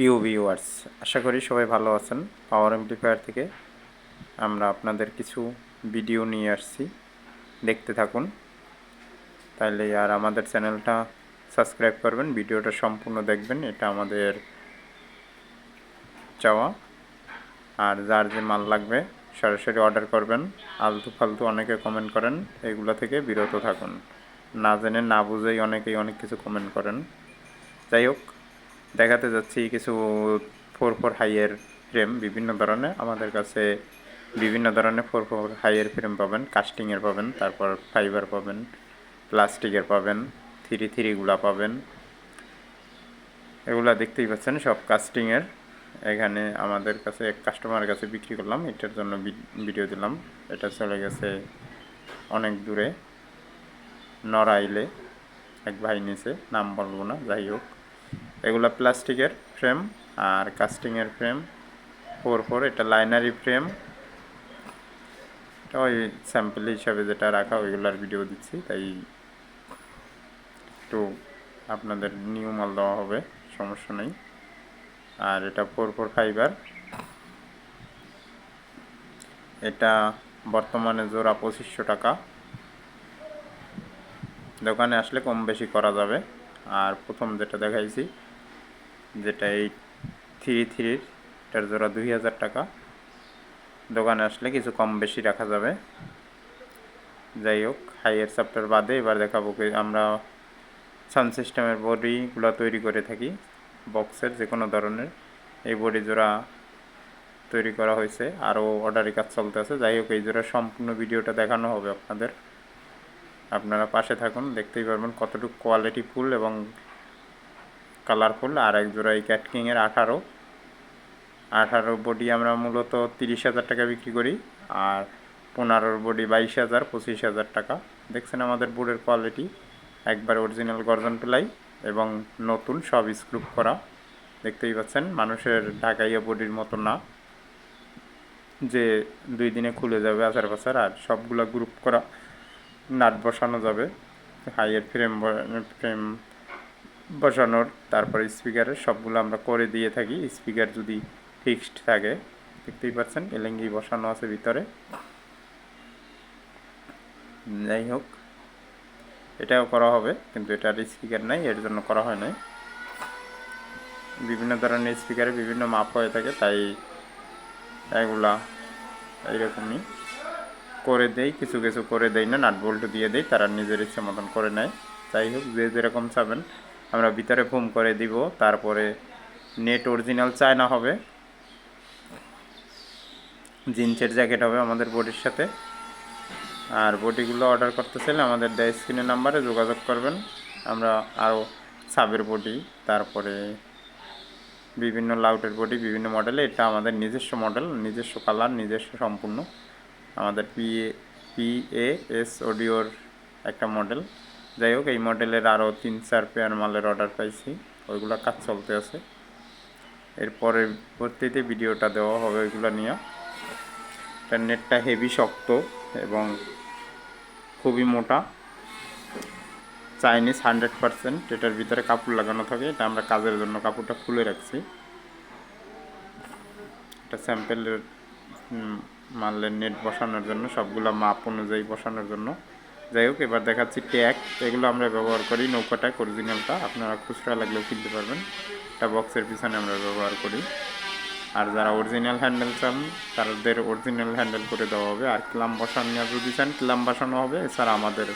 প্রিয় ভিউয়ার্স আশা করি সবাই ভালো আছেন। পাওয়ার এমপ্লিফায়ার থেকে আমরা আপনাদের কিছু ভিডিও নিয়ে আসছি। দেখতে থাকুন। তাহলে আর আমাদের চ্যানেলটা সাবস্ক্রাইব করবেন, ভিডিওটা সম্পূর্ণ দেখবেন, এটা আমাদের চাওয়া। আর যার যে মাল লাগবে, সরাসরি অর্ডার করবেন। আলতু ফালতু অনেকে কমেন্ট করেন, এগুলো থেকে বিরত থাকুন। না জেনে না বুঝেই অনেকেই অনেক কিছু কমেন্ট করেন। যাই হোক দেখাতে যাচ্ছি কিছু ফোর ফোর হাইয়ের ফ্রেম বিভিন্ন ধরনের। আমাদের কাছে বিভিন্ন ধরনের ফোর ফোর হাইয়ের ফ্রেম পাবেন। কাস্টিংয়ের পাবেন, তারপর ফাইবার পাবেন প্লাস্টিকের পাবেন থ্রি থ্রিগুলা পাবেন। এগুলা দেখতেই পাচ্ছেন, সব কাস্টিংয়ের এখানে আমাদের কাছে, এক কাস্টমারের কাছে বিক্রি করলাম, এটার জন্য ভিডিও দিলাম। এটা চলে গেছে অনেক দূরে, নড়াইলে, এক ভাই নিচে নাম বলব না, যাই হোক। এগুলা প্লাস্টিকের ফ্রেম আর কাস্টিংয়ের ফ্রেম, ফোর ফোর, এটা লাইনারি ফ্রেম। এটা ওই স্যাম্পল হিসাবে যেটা রাখা, ওইগুলার ভিডিও দিচ্ছি, তাই একটু আপনাদের নিউ মাল দেওয়া হবে, সমস্যা নেই। আর এটা ফোর ফোর ফাইবার। এটা বর্তমানে জোড়া পঁচিশশো টাকা। দোকানে আসলে কম বেশি করা যাবে। আর প্রথম যেটা দেখাইছি, যেটা এই থ্রি থ্রির, এটার জোড়া দুই হাজার টাকা। দোকানে আসলে কিছু কম বেশি রাখা যাবে। যাই হোক, হাইয়ার চ্যাপ্টার বাদে এবার দেখাবো আমরা সাউন্ড সিস্টেমের বডিগুলো তৈরি করে থাকি, বক্সের যে কোনো ধরনের। এই বডি জোড়া তৈরি করা হয়েছে, আরও অর্ডারি কাজ চলতে আছে যাই হোক, এই জোড়া সম্পূর্ণ ভিডিওটা দেখানো হবে আপনাদের। আপনারা পাশে থাকুন, দেখতেই পারবেন কতটুকু কোয়ালিটি ফুল এবং কালারফুল আর এক জোড়া এই ক্যাটকিংয়ের আঠারো। আঠারো বডি আমরা মূলত তিরিশ হাজার টাকা বিক্রি করি আর পনেরোর বডি বাইশ হাজার, পঁচিশ হাজার টাকা। দেখছেন আমাদের বোর্ডের কোয়ালিটি একবার অরিজিনাল গর্জন প্লাই এবং নতুন সব স্ক্রুপ করা। দেখতেই পাচ্ছেন, মানুষের ঢাকাইয়া বডির মতো না। যে দুই দিনে খুলে যাবে আচার পাচার আর সবগুলো গ্রুপ করা। নাট বসানো যাবে, হাইয়ের ফ্রেম ফ্রেম বসানোর, তারপরে স্পিকারের সবগুলো আমরা করে দিয়ে থাকি। স্পিকার যদি ফিক্সড থাকে, দেখতেই পাচ্ছেন এলেঙ্গি বসানো আছে ভিতরে। যাই হোক, এটাও করা হবে, কিন্তু এটার স্পিকার নাই, এর জন্য করা হয় নাই। বিভিন্ন ধরনের স্পিকারে বিভিন্ন মাপ হয়ে থাকে, তাই এগুলা এইরকমই। করে দেই, কিছু কিছু করে দেই না নাট বল্টু দিয়ে দেই, তারা নিজের ইচ্ছে মতন করে নেয়। যাই হোক, যে যেরকম চাবেন, আমরা ভিতরে ফোম করে দিব, তারপরে নেট অরিজিনাল চায়না হবে। জিন্সের জ্যাকেট হবে আমাদের বডির সাথে। আর বডিগুলো অর্ডার করতে চাইলে আমাদের দেয় স্ক্রিনের নাম্বারে যোগাযোগ করবেন। আমরা আরও সাবের বডি তারপরে বিভিন্ন লাউটের বডি বিভিন্ন মডেলে এটা আমাদের নিজস্ব মডেল নিজস্ব কালার নিজস্ব সম্পূর্ণ। আমাদের P A P A S অডিওর একটা মডেল যাই হোক, এই মডেলের আরও তিন, চার পেয়ার মালের অর্ডার পাইছি। ওইগুলো কাজ চলতে আছে। এর পরবর্তীতে ভিডিওটা দেওয়া হবে ওইগুলো নিয়ে। এটা নেটটা হেভি শক্ত এবং খুবই মোটা। চাইনিজ হান্ড্রেড পারসেন্ট এটার ভিতরে কাপড় লাগানো থাকে। এটা আমরা কাজের জন্য কাপড়টা খুলে রাখছি। এটা স্যাম্পেলের মালের নেট বসানোর জন্য, সবগুলো মাপ অনুযায়ী বসানোর জন্য। যাই হোক, এবার দেখাচ্ছি ট্যাগ এগুলো আমরা ব্যবহার করি নৌকা ট্যাগ অরিজিনালটা আপনারা খুচরা লাগলেও কিনতে পারবেন। এটা বক্সের পিছনে আমরা ব্যবহার করি। আর যারা অরিজিনাল হ্যান্ডেল চান, তাদের অরিজিনাল হ্যান্ডেল করে দেওয়া হবে। আর ক্লাম বসানো যদি চান ক্লাম বসানো হবে। এছাড়া আমাদের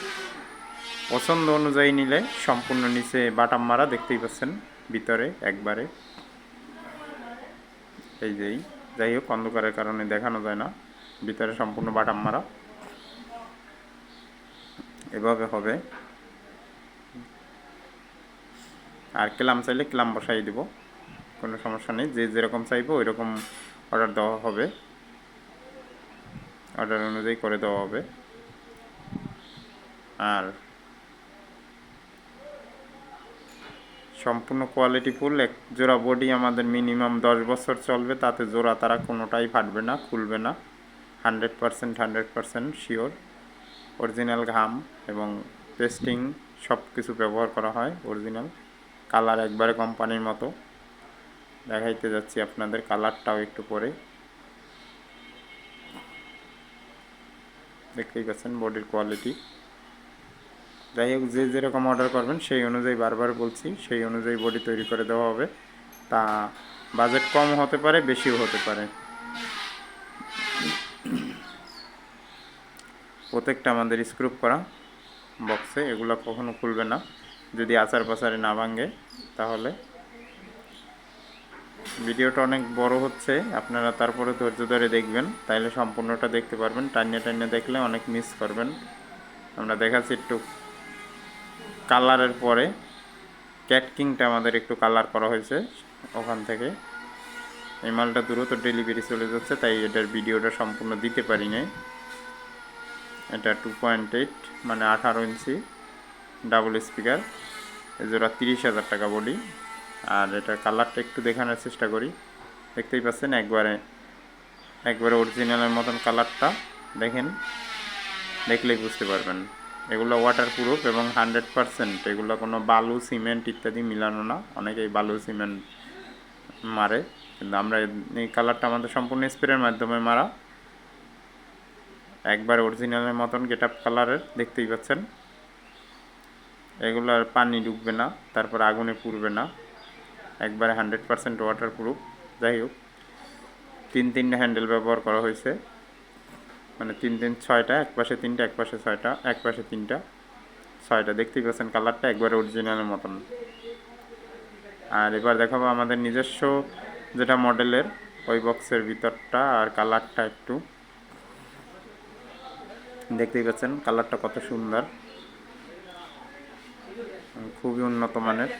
পছন্দ অনুযায়ী নিলে সম্পূর্ণ নিচে বাটাম মারা দেখতেই পাচ্ছেন। ভিতরে একবারে এই যেই যাই হোক, অন্ধকারের কারণে দেখানো যায় না। ভিতরে সম্পূর্ণ বাটাম মারা। এভাবে হবে। আর ক্লাম চাইলে ক্লাম বসাই দিব। কোনো সমস্যা নেই। যে যেরকম চাইব ওই রকম অর্ডার দেওয়া হবে। অর্ডার অনুযায়ী করে দেওয়া হবে। আর সম্পূর্ণ কোয়ালিটি ফুল এক জোড়া বডি আমাদের মিনিমাম দশ বছর চলবে, তাতে জোড়া তারা কোনোটাই ফাটবে না, খুলবে না। Hundred percent hundred percent sure original gum এবং পেস্টিং সব কিছু ব্যবহার করা হয় অরিজিনাল কালার একবারে কোম্পানির মতো। দেখাইতে যাচ্ছি আপনাদের কালারটাও একটু পরে। দেখতেই পাচ্ছেন বডির কোয়ালিটি যাই হোক, যে যেরকম অর্ডার করবেন, সেই অনুযায়ী বারবার বলছি, সেই অনুযায়ী বডি তৈরি করে দেওয়া হবে। তা বাজেট কম হতে পারে, বেশিও হতে পারে। প্রত্যেকটা আমাদের স্ক্রুপ করা বক্সে এগুলো কখনো খুলবে না। যদি আচার পাচারে না ভাঙে, তাহলে ভিডিওটা অনেক বড় হচ্ছে, আপনারা তারপরে ধৈর্য ধরে দেখবেন, তাইলে সম্পূর্ণটা দেখতে পারবেন। টাইনে টাইনে দেখলে অনেক মিস করবেন। আমরা দেখাচ্ছি একটু কালারের পরে ক্যাট কিংটা আমাদের একটু কালার করা হয়েছে ওখান থেকে। এই মালটা দ্রুত ডেলিভারি চলে যাচ্ছে, তাই এটার ভিডিওটা সম্পূর্ণ দিতে পারি নাই। এটা টু পয়েন্ট এইট মানে আঠারো ইঞ্চি ডাবল স্পিকার এজোড়া তিরিশ হাজার টাকা বডি আর এটা কালারটা একটু দেখানোর চেষ্টা করি। দেখতেই পাচ্ছেন একবারে একবারে অরিজিনালের মতন কালারটা, দেখেন, দেখলেই বুঝতে পারবেন। এগুলো ওয়াটার প্রুফ এবং হান্ড্রেড পারসেন্ট এগুলো কোনো বালু সিমেন্ট ইত্যাদি মিলানো না। অনেকেই বালু সিমেন্ট মারে। কিন্তু আমরা এই কালারটা আমাদের সম্পূর্ণ স্প্রের মাধ্যমে মারা। একবার অরিজিনালের মতন গেট আপ কালারের দেখতেই পাচ্ছেন? এগুলো আর পানি ঢুকবে না, তারপর আগুনে পুড়বে না। একবারে হান্ড্রেড পারসেন্ট ওয়াটার প্রুফ যাই হোক, তিন তিনটা হ্যান্ডেল ব্যবহার করা হয়েছে। মানে তিন তিন ছয়টা, এক পাশে তিনটা, এক পাশে ছয়টা, এক পাশে তিনটা, ছয়টা। দেখতেই পাচ্ছেন কালারটা একবারে অরিজিনালের মতন। আর এবার দেখাবো আমাদের নিজস্ব যেটা মডেলের, ওই বক্সের ভিতরটা আর কালারটা একটু। দেখতেই পাচ্ছেন কালারটা কত সুন্দর। খুবই উন্নত মানের।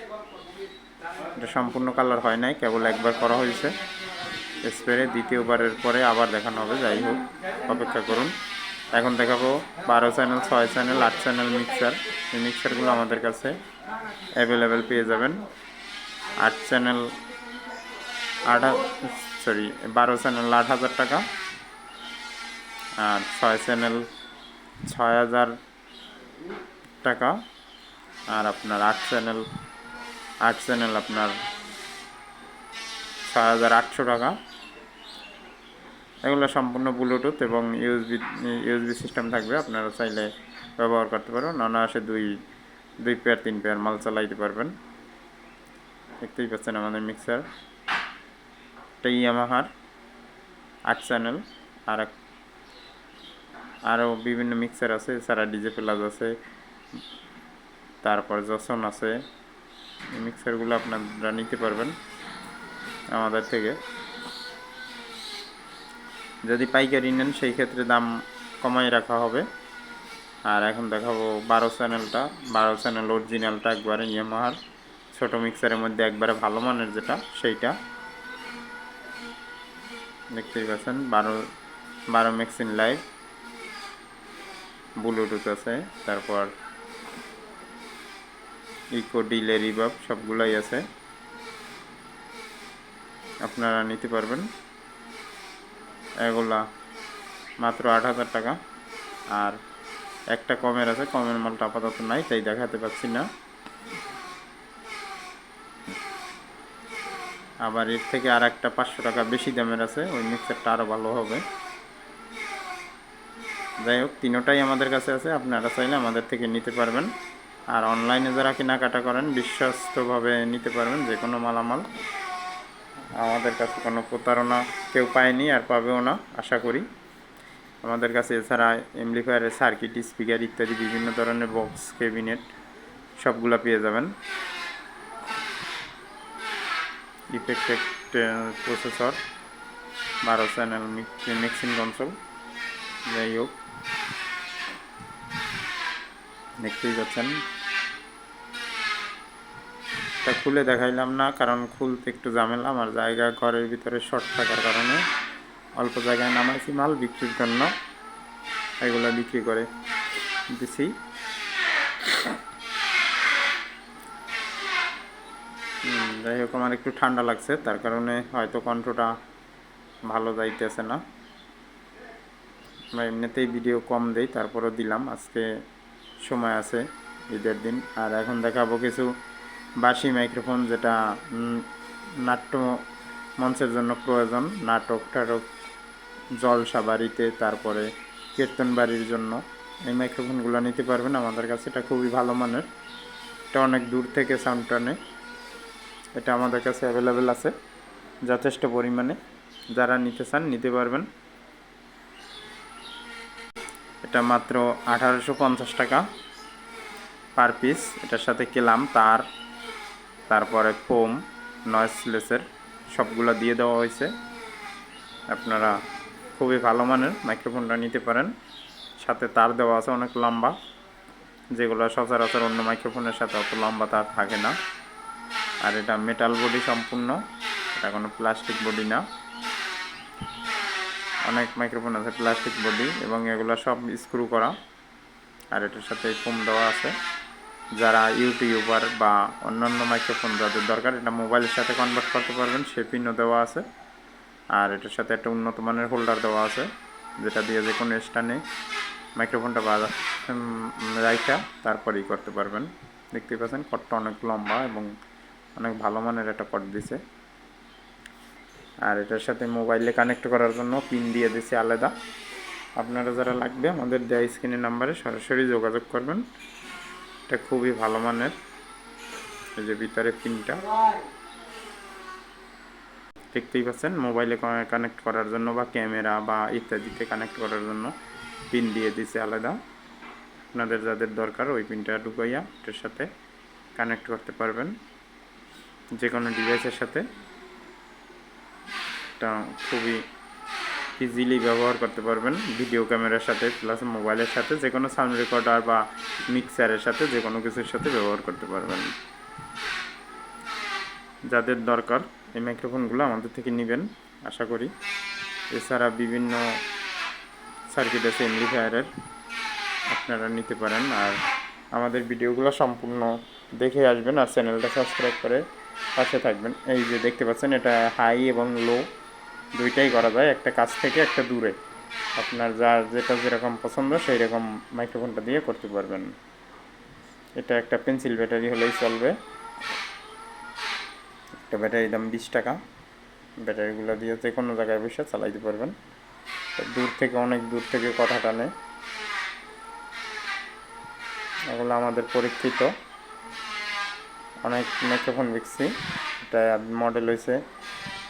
এটা সম্পূর্ণ কালার হয় নাই, কেবল একবার করা হয়েছে। স্প্রে দ্বিতীয়বারের পরে আবার দেখানো হবে, যাই হোক, অপেক্ষা করুন। এখন দেখাবো বারো চ্যানেল ছয় চ্যানেল আট চ্যানেল মিক্সার এই মিক্সারগুলো আমাদের কাছে অ্যাভেলেবেল পেয়ে যাবেন। আট চ্যানেল আট সরি বারো চ্যানেল আট হাজার টাকা। আর ছয় চ্যানেল ছয় হাজার টাকা। আর আপনার আট চ্যানেল আট চ্যানেল আপনার ছয় হাজার আটশো টাকা। এগুলো সম্পূর্ণ ব্লুটুথ এবং ইউএসবি ইউএসবি সিস্টেম থাকবে। আপনারা চাইলে ব্যবহার করতে পারবেন। অনায়াসে দুই দুই পেয়ার তিন পেয়ার মাল চালাইতে পারবেন। দেখতেই পাচ্ছেন আমাদের মিক্সার এটা ইয়ামাহার আট চ্যানেল আর এক আরও বিভিন্ন মিক্সার আছে। এছাড়া ডিজে প্লাস আছে, তারপর জসন আছে। মিক্সারগুলো আপনারা নিতে পারবেন আমাদের থেকে। যদি পাইকারি নেন, সেই ক্ষেত্রে দাম কমাই রাখা হবে। আর এখন দেখাবো বারো চ্যানেলটা। বারো চ্যানেল অরিজিনালটা একবারে ইয়ামাহার ছোটো মিক্সারের মধ্যে একবারে ভালো মানের যেটা, সেইটা। দেখতেই পাচ্ছেন, বারো বারো মেক্সিন লাইভ ব্লুটুথ আছে, তারপর ইকো ডিলে রিবাব সবগুলাই আছে। আপনারা নিতে পারবেন। এগুলা মাত্র আট হাজার টাকা। আর একটা কমের আছে, কমের মালটা আপাতত নাই, তাই দেখাতে পাচ্ছি না। আবার এর থেকে আর একটা পাঁচশো টাকা বেশি দামের আছে, ওই মিক্সারটা আরও ভালো হবে। যাই হোক, তিনোটাই আমাদের কাছে আছে, আপনারা চাইলে আমাদের থেকে নিতে পারবেন। আর অনলাইনে যারা কেনাকাটা করেন, বিশ্বস্তভাবে নিতে পারবেন যে কোনো মালামাল। আমাদের কাছে কোনো প্রতারণা কেউ পায়নি আর পাবেও না, আশা করি। আমাদের কাছে এছাড়া এমপ্লিফায়ারের সার্কিট স্পিকার ইত্যাদি বিভিন্ন ধরনের বক্স ক্যাবিনেট সবগুলো পেয়ে যাবেন। ইফেক্টেড প্রসেসর বারো চ্যানেল মিক্সিং কনসোল যাই হোক। দেখতেই পাচ্ছেন এটা খুলে দেখাইলাম না, কারণ খুলতে একটু ঝামেলা। আমার জায়গা ঘরের ভিতরে শর্ট থাকার কারণে অল্প জায়গায় নামাইছি, মাল বিক্রির জন্য। এগুলো বিক্রি করে দিছি। যাই হোক, আমার একটু ঠান্ডা লাগছে, তার কারণে হয়তো কণ্ঠটা ভালো যাইতেছে না। এমনিতেই ভিডিও কম দেই, তারপরও দিলাম, আজকে সময় আছে ঈদের দিন। আর এখন দেখাবো কিছু বাসি মাইক্রোফোন যেটা নাট্য মঞ্চের জন্য প্রয়োজন, নাটক টাটক জলসা বাড়িতে তারপরে কীর্তন বাড়ির জন্য। এই মাইক্রোফোনগুলো নিতে পারবেন, আমাদের কাছে এটা খুবই ভালো মানের। এটা অনেক দূর থেকে সাউন্ড টানে। এটা আমাদের কাছে অ্যাভেলেবেল আছে, যথেষ্ট পরিমাণে। যারা নিতে চান, নিতে পারবেন। এটা মাত্র আঠারোশো পঞ্চাশ টাকা পার পিস এটার সাথে কেলাম, তার তারপরে ফোম নয়েসলেসের সবগুলো দিয়ে দেওয়া হয়েছে। আপনারা খুবই ভালো মানের মাইক্রোফোনটা নিতে পারেন। সাথে তার দেওয়া আছে অনেক লম্বা, যেগুলো সচরাচর অন্য মাইক্রোফোনের সাথে অত লম্বা তার থাকে না। আর এটা মেটাল বডি সম্পূর্ণ, এটা কোনো প্লাস্টিক বডি না। অনেক মাইক্রোফোন আছে প্লাস্টিক বডি এবং এগুলো সব স্ক্রু করা। আর এটার সাথে ফোম দেওয়া আছে। যারা ইউটিউবার বা অন্যান্য মাইক্রোফোন যাদের দরকার, এটা মোবাইলের সাথে কনভার্ট করতে পারবেন। সে পিনও দেওয়া আছে। আর এটার সাথে একটা উন্নত মানের হোল্ডার দেওয়া আছে, যেটা দিয়ে যে কোনো স্টানে মাইক্রোফোনটা বাজা রাইখা তারপরেই করতে পারবেন। দেখতে পাচ্ছেন কটটা অনেক লম্বা এবং অনেক ভালো মানের একটা কট দিছে। আর এটার সাথে মোবাইলে কানেক্ট করার জন্য পিন দিয়ে দিছে আলাদা। আপনারা যারা লাগবে, আমাদের দেয়া স্ক্রিনের নাম্বারে সরাসরি যোগাযোগ করবেন। এটা খুবই ভালো মানের। এই যে ভিতরে পিনটা। দেখতেই পাচ্ছেন, মোবাইলে কানেক্ট করার জন্য বা ক্যামেরা বা ইত্যাদিতে কানেক্ট করার জন্য পিন দিয়ে দিছে আলাদা। আপনাদের যাদের দরকার ওই পিনটা ঢুকাইয়া এটার সাথে কানেক্ট করতে পারবেন। যে কোনো ডিভাইসের সাথে। এটা খুবই ইজিলি ব্যবহার করতে পারবেন ভিডিও ক্যামেরার সাথে প্লাস মোবাইলের সাথে, যে কোনো সাউন্ড রেকর্ডার বা মিক্সারের সাথে যে কোনো কিছুর সাথে ব্যবহার করতে পারবেন। যাদের দরকার, এই মাইক্রোফোনগুলো আমাদের থেকে নেবেন, আশা করি। এছাড়া বিভিন্ন সার্কিট আছে এমপ্লিফায়ারের আপনারা নিতে পারেন। আর আমাদের ভিডিওগুলো সম্পূর্ণ দেখে আসবেন আর চ্যানেলটা সাবস্ক্রাইব করে পাশে থাকবেন। এই যে দেখতে পাচ্ছেন, এটা হাই এবং লো দুইটাই করা যায়, একটা কাছ থেকে একটা দূরে। আপনার যার যেটা যেরকম পছন্দ সেই রকম মাইক্রোফোনটা দিয়ে করতে পারবেন। এটা একটা পেন্সিল ব্যাটারি হলেই চলবে। একটা ব্যাটারি দাম বিশ টাকা। ব্যাটারিগুলো দিয়ে যে কোনো জায়গায় বসে চালাইতে পারবেন। দূর থেকে, অনেক দূর থেকে কথা টানে। এগুলো আমাদের পরীক্ষিত। অনেক মাইক্রোফোন দেখছি। এটা মডেল হয়েছে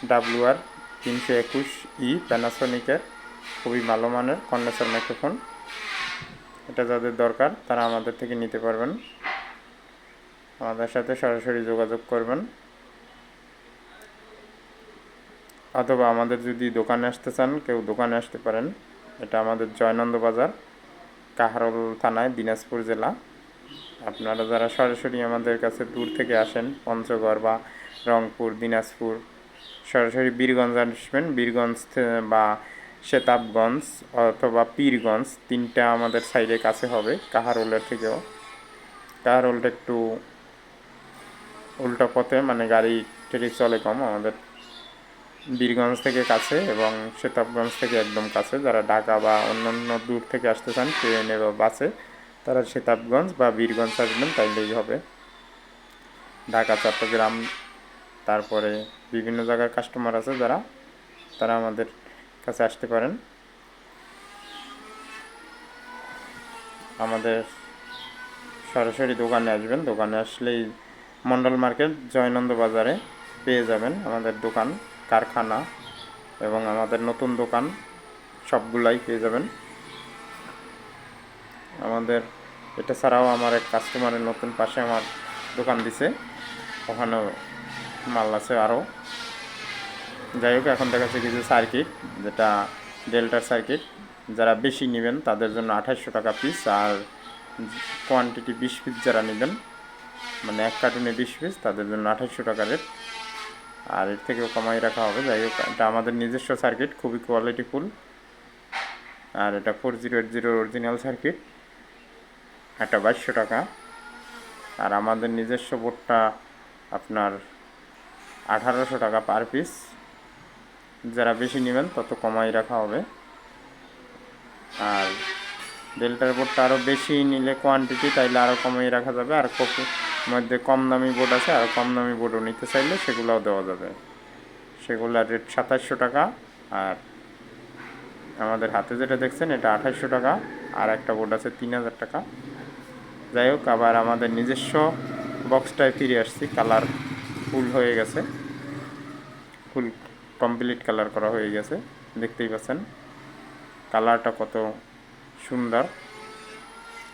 ডাব্লিউ আর তিনশো একুশ ই প্যানাসোনিকের খুবই ভালো মানের কন্ডেন্সার মাইক্রোফোন এটা যাদের দরকার, তারা আমাদের থেকে নিতে পারবেন। আমাদের সাথে সরাসরি যোগাযোগ করবেন। অথবা আমাদের যদি দোকানে আসতে চান, কেউ দোকানে আসতে পারেন। এটা আমাদের জয়নন্দ বাজার, কাহারল থানায়, দিনাজপুর জেলা। আপনারা যারা সরাসরি আমাদের কাছে দূর থেকে আসেন, পঞ্চগড় বা রংপুর, দিনাজপুর সরাসরি বীরগঞ্জ আসবেন। বীরগঞ্জ বা সেতাবগঞ্জ অথবা পীরগঞ্জ তিনটা আমাদের সাইডে কাছে হবে কাহারোলের থেকেও। কাহারোলটা একটু উল্টো পথে মানে গাড়ি টেরি চলে কম আমাদের বীরগঞ্জ থেকে কাছে এবং সেতাবগঞ্জ থেকে একদম কাছে। যারা ঢাকা বা অন্যান্য দূর থেকে আসতে চান, ট্রেনে বা বাসে, তারা সেতাবগঞ্জ বা বীরগঞ্জ আসবেন, তাইলেই হবে। ঢাকা, চট্টগ্রাম, তারপরে বিভিন্ন জায়গার কাস্টমার আছে যারা, তারা আমাদের কাছে আসতে পারেন। আমাদের সরাসরি দোকানে আসবেন। দোকানে আসলেই মন্ডল মার্কেট, জয়নন্দ বাজারে পেয়ে যাবেন আমাদের দোকান, কারখানা এবং আমাদের নতুন দোকান, সবগুলাই পেয়ে যাবেন। আমাদের, এটা ছাড়াও আমার এক কাস্টমারের নতুন পাশে আমার দোকান দিছে। ওখানেও মাল আছে আরও যাই হোক, এখন দেখাচ্ছে কিছু সার্কিট, যেটা ডেল্টার সার্কিট। যারা বেশি নেবেন, তাদের জন্য আঠাশশো টাকা পিস আর কোয়ান্টিটি বিশ পিস যারা নেবেন মানে এক কার্টুনে বিশ পিস তাদের জন্য আঠাশশো টাকা রেট আর এর থেকেও কমাই রাখা হবে। যাই হোক, এটা আমাদের নিজস্ব সার্কিট, খুবই কোয়ালিটিফুল আর এটা ফোর জিরো এইট জিরোর অরিজিনাল সার্কিট এটা বাইশশো টাকা। আর আমাদের নিজস্ব বোর্ডটা আপনার আঠারোশো টাকা পার পিস। যারা বেশি নেবেন, তত কমাই রাখা হবে। আর ডেল্টার বোর্ডটা আরও বেশি নিলে কোয়ান্টিটি তাইলে আরও কমাই রাখা যাবে। আর কপি মধ্যে কম দামি বোর্ড আছে, আর কম দামি বোর্ডও নিতে চাইলে সেগুলোও দেওয়া যাবে। সেগুলোর রেট সাতাশশো টাকা, আর আমাদের হাতে যেটা দেখছেন, এটা আঠাশশো টাকা, আর একটা বোর্ড আছে তিন হাজার টাকা। যাই হোক, আবার আমাদের নিজস্ব বক্সটায় ফিরে আসছি কালার ফুল হয়ে গেছে। ফুল কমপ্লিট কালার করা হয়ে গেছে, দেখতেই পাচ্ছেন। কালারটা কত সুন্দর।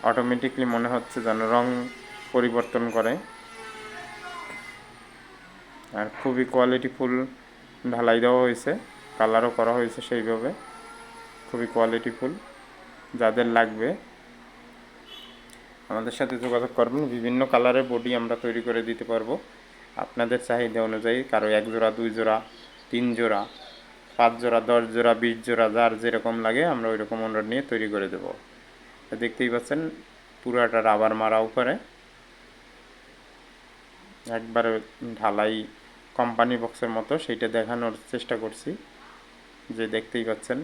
অটোমেটিকলি মনে হচ্ছে যেন রং পরিবর্তন করে। আর খুবই কোয়ালিটি ফুল ঢালাই দেওয়া হয়েছে, কালারও করা হয়েছে সেইভাবে। খুবই কোয়ালিটি ফুল, যাদের লাগবে। আমাদের সাথে যোগাযোগ করবেন, বিভিন্ন কালারের বডি আমরা তৈরি করে দিতে পারব। আপনাদের চাহিদা অনুযায়ী কারও এক জোড়া, দুই জোড়া, তিন জোড়া, পাঁচ জোড়া, দশ জোড়া, বিশ জোড়া, যার যেরকম লাগে আমরা ওই রকম অর্ডার নিয়ে তৈরি করে দেবো। দেখতেই পাচ্ছেন পুরাটা রাবার মারা উপরে। একবারে ঢালাই কোম্পানি বক্সের মতো সেইটা দেখানোর চেষ্টা করছি। যে দেখতেই পাচ্ছেন,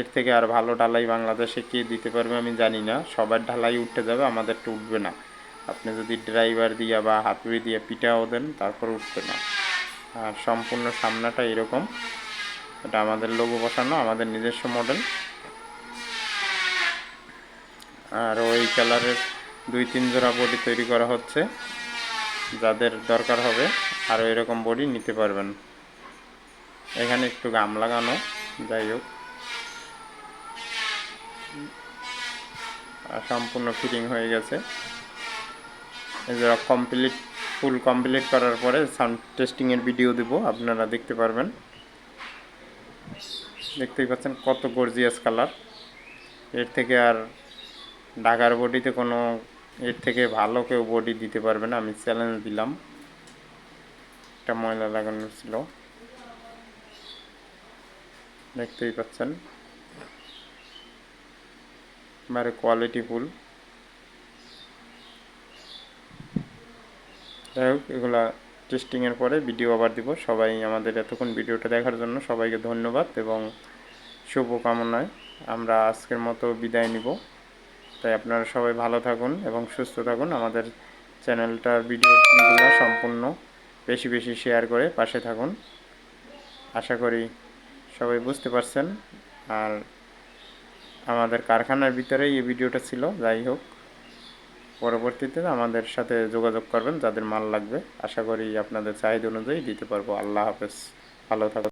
এর থেকে আর ভালো ঢালাই বাংলাদেশে কে দিতে পারবে আমি জানি না। সবার ঢালাই উঠে যাবে আমাদেরটা উঠবে না। আপনি যদি ড্রাইভার দিয়ে বা হাতুড়ি দিয়ে পিটাও দেন, তারপর উঠবে না। আর সম্পূর্ণ সামনাটা এরকম। এটা আমাদের লোগো বসানো, আমাদের নিজস্ব মডেল আর ওই কালারের দুই তিন জোড়া বডি তৈরি করা হচ্ছে। যাদের দরকার হবে আর এরকম বডি নিতে পারবেন। এখানে একটু গাম লাগানো, যাই হোক। সম্পূর্ণ ফিটিং হয়ে গেছে। এছাড়া কমপ্লিট ফুল কমপ্লিট করার পরে সাউন্ড টেস্টিংয়ের ভিডিও দেব, আপনারা দেখতে পারবেন। দেখতেই পাচ্ছেন কত গর্জিয়াস কালারের থেকে আর ঢাকার বডিতে কোনো, এর থেকে ভালো কেউ বডি দিতে পারবে না, আমি চ্যালেঞ্জ দিলাম। একটা ময়লা লাগানো ছিল। দেখতেই পাচ্ছেন। এবারে কোয়ালিটি ফুল যাই হোক, এগুলা টেস্টিংয়ের পরে ভিডিও আবার দিব। সবাই আমাদের এতক্ষণ ভিডিওটা দেখার জন্য সবাইকে ধন্যবাদ এবং শুভকামনায় আমরা আজকের মতো বিদায় নিব। তাই আপনারা সবাই ভালো থাকুন এবং সুস্থ থাকুন। আমাদের চ্যানেলটার ভিডিওগুলো সম্পূর্ণ বেশি বেশি শেয়ার করে পাশে থাকুন। আশা করি সবাই বুঝতে পারছেন। আর আমাদের কারখানার ভিতরেই এই ভিডিওটা ছিল। যাই হোক। পরবর্তীতে আমাদের সাথে যোগাযোগ করবেন, যাদের মাল লাগবে। আশা করি আপনাদের চাহিদা অনুযায়ী দিতে পারব। আল্লাহ হাফেজ। ভালো থাকুন।